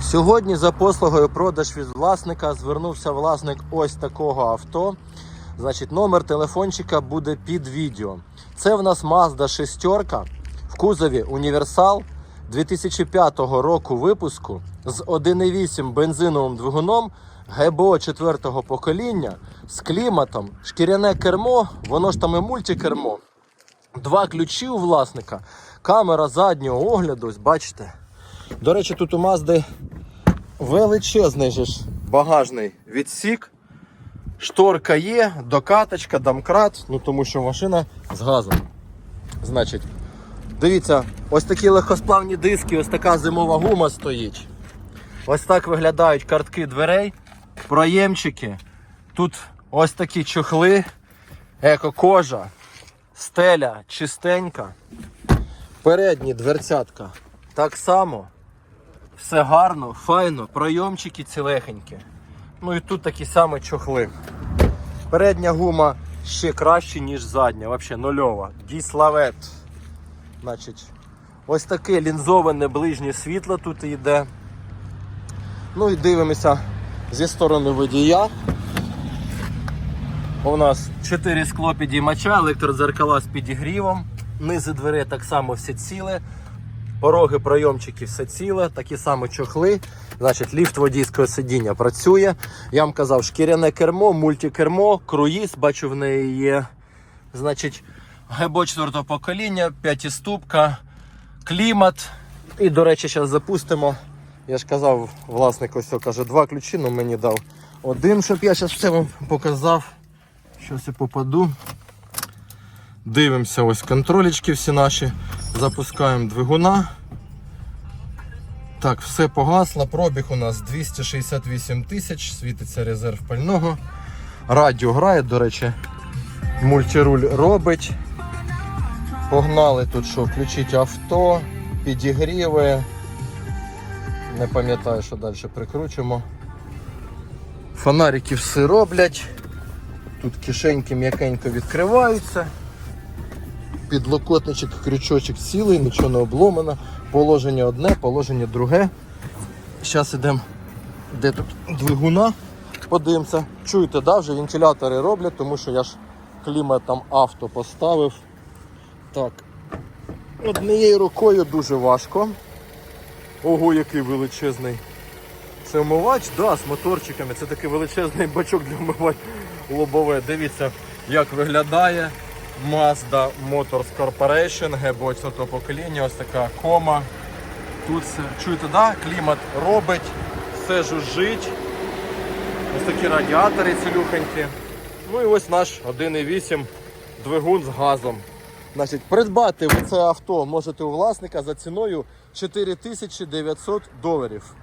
Сьогодні за послугою продаж від власника звернувся власник ось такого авто. Значить, номер телефончика буде під відео. Це в нас Mazda 6 в кузові універсал 2005 року випуску з 1,8 бензиновим двигуном ГБО 4 покоління з кліматом, шкіряне кермо, воно ж там і мультикермо. Два ключі у власника, камера заднього огляду, бачите. До речі, тут у Мазди величезний же ж багажний відсік. Шторка є, докаточка, домкрат, ну тому що машина з газом. Значить, дивіться, ось такі легкосплавні диски, ось така зимова гума стоїть. Ось так виглядають картки дверей, проємчики. Тут ось такі чохли, еко-кожа, стеля чистенька. Передні дверцятка так само. Все гарно, файно, пройомчики цілехенькі. Ну і тут такі самі чохли. Передня гума ще краще, ніж задня, взагалі нульова. Діславет. Значить, ось таке лінзоване ближнє світло тут йде. Ну і дивимося зі сторони водія. У нас 4 скло підіймача, електродзеркала з підігрівом. Низи дверей так само всі ціле. Пороги, пройомчики все ціле, такі самі чохли. Значить, ліфт водійського сидіння працює. Я вам казав, шкіряне кермо, мультикермо, круїз, бачу, в неї є. Значить, ГБО 4 покоління, п'ятиступка, клімат. І, до речі, зараз запустимо. Я ж казав, власник ось каже, два ключі, але мені дав один, щоб я зараз все вам показав. Щось я попаду. Дивимося, ось контролечки всі наші. Запускаємо двигуна. Так, все погасло. Пробіг у нас 268 тисяч, світиться резерв пального. Радіо грає, до речі, мультируль робить. Погнали тут що, включить авто, підігріви. Не пам'ятаю, що далі прикручуємо. Фонарики все роблять. Тут кишеньки м'якенько відкриваються. Підлокотничок, крючочок цілий, нічого не обломано. Положення одне, положення друге. Зараз йдемо, де тут двигуна. Подивимося. Чуєте, да, вже вентилятори роблять, тому що я ж клімат там авто поставив. Так. Однією рукою дуже важко. Ого, який величезний. Це вмивач, да, з моторчиками. Це такий величезний бачок для вмивати лобове. Дивіться, як виглядає. Mazda Motors Corporation, ГБО 4 покоління, ось така кома. Тут все, чуєте, да? клімат робить, все жужжить. Ось такі радіатори цілюхенькі. Ну і ось наш 1,8 двигун з газом. Значить, придбати ви це авто можете у власника за ціною 4900 доларів.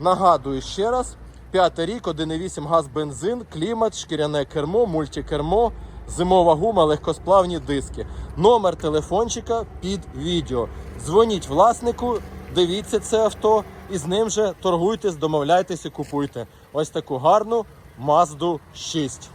Нагадую ще раз: п'ятий рік, 1,8 газ бензин, клімат, шкіряне кермо, мультикермо, зимова гума, легкосплавні диски. Номер телефончика під відео. Дзвоніть власнику, дивіться це авто і з ним же торгуйтесь, домовляйтесь і купуйте. Ось таку гарну Mazda 6.